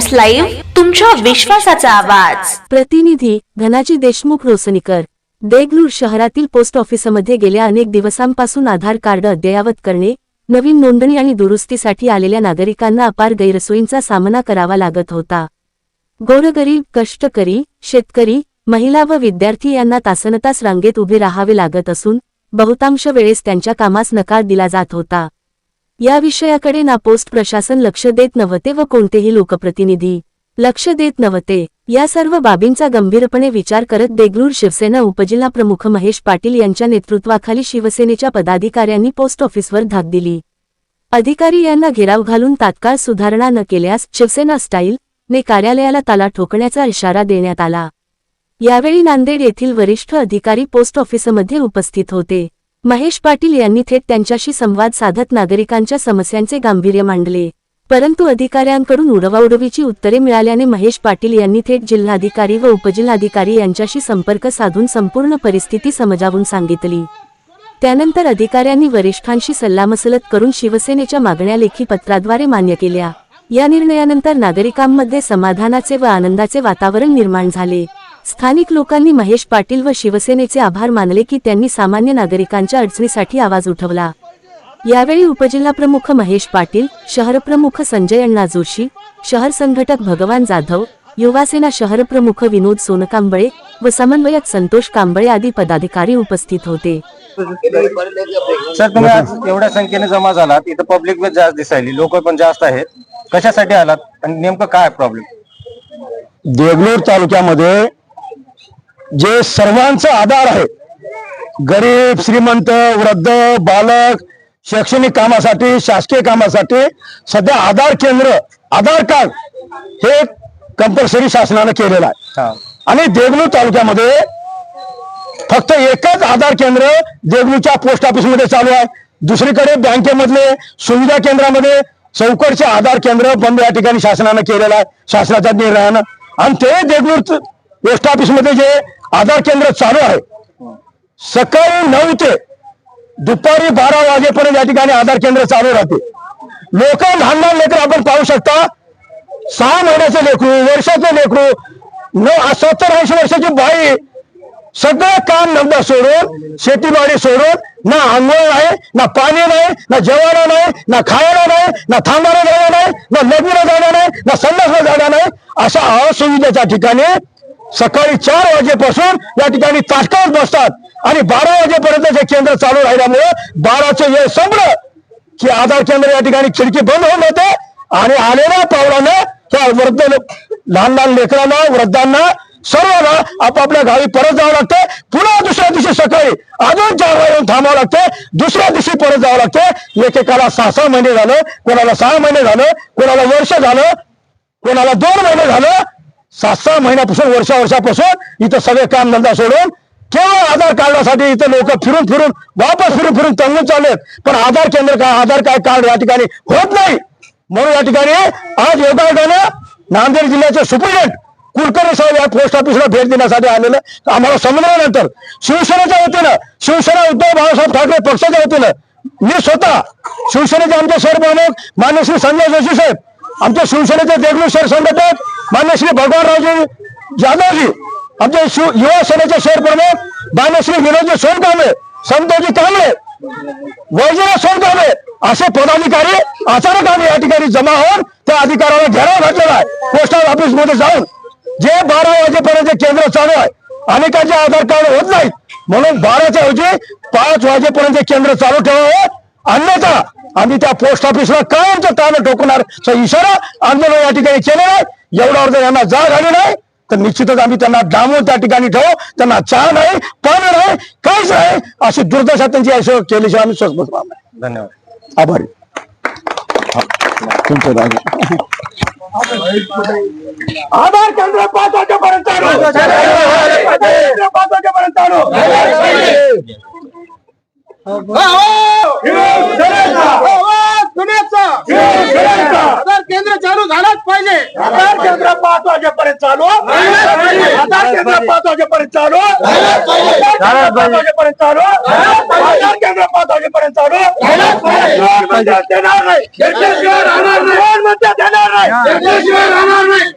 Times live तुमच्या विश्वासाचा आवाज. प्रतिनिधी धनाजी देशमुख रोसनीकर देगलूर शहरातील पोस्ट ऑफिसमध्ये गेल्या अनेक दिवसांपासून आधार कार्ड अद्ययावत करणे नवीन नोंदणी आणि दुरुस्तीसाठी आलेल्या नागरिकांना अपार गैरसोयींचा सामना करावा लागत होता. गोरगरीब कष्टकरी शेतकरी महिला व विद्यार्थी यांना तासनतास रांगेत उभे राहावे लागत असून बहुतांश वेळेस त्यांच्या कामास नकार दिला जात होता. या विषयाकडे ना पोस्ट प्रशासन लक्ष देत नव्हते व कोणतेही लोकप्रतिनिधी लक्ष देत नव्हते. या सर्व बाबींचा गंभीरपणे विचार करत देगलूर शिवसेना उपजिल्हा प्रमुख महेश पाटील यांच्या नेतृत्वाखाली शिवसेनेच्या पदाधिकाऱ्यांनी पोस्ट ऑफिसवर धाक दिली. अधिकारी यांना घेराव घालून तात्काळ सुधारणा न केल्यास शिवसेना स्टाईल ने कार्यालयाला ताला ठोकण्याचा इशारा देण्यात आला. यावेळी नांदेड येथील वरिष्ठ अधिकारी पोस्ट ऑफिसमध्ये उपस्थित होते. महेश पाटील यांनी थेट त्यांच्याशी संवाद साधत नागरिकांच्या समस्यांचे गांभीर्य मांडले. परंतु अधिकाऱ्यांकडून उडवाउडवीची उत्तरे मिळाल्याने महेश पाटील यांनी थेट जिल्हाधिकारी व उपजिल्हाधिकारी यांच्याशी संपर्क साधून संपूर्ण परिस्थिती समजावून सांगितली. त्यानंतर अधिकाऱ्यांनी वरिष्ठांशी सल्लामसलत करून शिवसेनेच्या मागण्या लेखी पत्राद्वारे मान्य केल्या. या निर्णयानंतर नागरिकांमध्ये समाधानाचे व आनंदाचे वातावरण निर्माण झाले. स्थानिक लोकांनी महेश पाटील व शिवसेनेचे आभार मानले की त्यांनी सामान्य नागरिकांच्या अडचणीसाठी आवाज उठवला. यावेळी उपजिल्हा प्रमुख महेश पाटील शहर प्रमुख संजय अण्णा जोशी शहर संघटक भगवान जाधव युवासेना शहर प्रमुख विनोद सोनकांबळे व समन्वयक संतोष कांबळे आदी पदाधिकारी उपस्थित होते. सर तुम्ही आज एवढ्या संख्येने जमा झालात इथं पब्लिक जास्त दिसायली लोक पण जास्त आहेत. कशासाठी आलात आणि नेमकं काय प्रॉब्लेम देगलूर तालुक्यामध्ये जे सर्वांचा आधार आहे. गरीब श्रीमंत वृद्ध बालक शैक्षणिक कामासाठी शासकीय कामासाठी सध्या आधार केंद्र आधार कार्ड हे कंपल्सरी शासनानं केलेलं आहे. आणि देगलूर तालुक्यामध्ये फक्त एकच आधार केंद्र देगलूरच्या पोस्ट ऑफिसमध्ये चालू आहे. दुसरीकडे बँकेमधले सुविधा केंद्रामध्ये चौकडचे आधार केंद्र बंद या ठिकाणी शासनानं केलेलं आहे. शासनाच्या निर्णयानं. आणि ते देगलूर पोस्ट ऑफिसमध्ये जे आधार केंद्र चालू आहे. सकाळी नऊ ते दुपारी बारा वाजेपर्यंत या ठिकाणी आधार केंद्र चालू राहते. लोक लहान लहान लेकर आपण पाहू शकता. सहा महिन्याचे लेकरू वर्षाचे लेकरू न सत्तर ऐंशी वर्षाची बाई सगळं काम नंदा सोडून शेतीबाडी सोडून ना आंघोळ नाही ना पाणी नाही ना जेवायला नाही ना खायला नाही ना थांबायला जायला नाही ना लग्नाला जायला नाही ना संध्याकाळ जायला नाही अशा असुविधेच्या ठिकाणी सकाळी चार वाजेपासून या ठिकाणी ताटकावत बसतात. आणि बारा वाजेपर्यंत जे केंद्र चालू राहिल्यामुळे बाराचे वेळ संपलं की आधार केंद्र या ठिकाणी खिडकी बंद होऊन होते आणि आलेल्या पावलानं त्या वृद्ध लहान लहान लेकरांना वृद्धांना सर्वांना आपापल्या गावी परत जावं लागते. पुन्हा दुसऱ्या दिवशी सकाळी अजून चार येऊन थांबावं लागते. दुसऱ्या दिवशी परत जावं लागते. एकेकाला सहा सहा महिने झालं कोणाला सहा महिने झालं कोणाला वर्ष झालं कोणाला दोन महिने झालं सात सहा महिन्यापासून वर्षा वर्षापासून इथं सगळे काम धंदा सोडून केवळ आधार कार्डासाठी इथं लोक फिरून फिरून वापस फिरून फिरून तंगून चाललेत पण आधार केंद्र काय आधार काय कार्ड या ठिकाणी होत नाही. म्हणून या ठिकाणी आज योगायोगाने नांदेड जिल्ह्याचे सुप्रिटेंट कुलकर्णी साहेब या पोस्ट ऑफिसला भेट देण्यासाठी आलेलं आम्हाला समजल्यानंतर शिवसेनेच्या वतीनं शिवसेना उद्धव बाळासाहेब ठाकरे पक्षाच्या वतीनं मी स्वतः शिवसेनेचे आमचे सरप्रमुख मान्य श्री संजय जोशी साहेब आमच्या शिवसेनेचे देगलूर शहर संघटक मान्य श्री भगवानरावजी जाधवजी आमच्या शिव युवा सेनेचे शहर प्रमुख मान्य श्री विनोदजी सोनकांबळे संतोजी कांबळे वैजरा सोनकांबळे असे पदाधिकारी अचानक आम्ही या ठिकाणी जमा होऊन त्या अधिकाऱ्याला घेराव घातलेला आहे. पोस्ट ऑफिसमध्ये जाऊन जे बारा वाजेपर्यंत केंद्र चालू आहे अनेकांचे आधार कार्ड होत नाहीत. म्हणून बाराच्या ऐवजी पाच वाजेपर्यंत केंद्र चालू ठेवावं. अन्यथा आम्ही त्या पोस्ट ऑफिसला कायमचं ताण ठोकणार असा इशारा आंदोलन या ठिकाणी केलेला आहे एवढ्यावर जर यांना जाग आली नाही तर निश्चितच आम्ही त्यांना डांबून त्या ठिकाणी ठेवू त्यांना चहा नाही पाणी नाही काहीच नाही अशी दुर्दशा त्यांची अशी केल्याशिवाय आम्ही स्वस्त धन्यवाद आभारी आधार केंद्र पाच वाजेपर्यंत चालू पाच वाजेपर्यंत चालू आधार केंद्र चालू झालाच पाहिजे आधार केंद्र पाच वाजेपर्यंत चालू? आधार केंद्र पाच वाजेपर्यंत चालू? वाजेपर्यंत चालू? आधार केंद्र पाच वाजेपर्यंत चालू? देणार नाही. देणार नाही? राहणार नाही.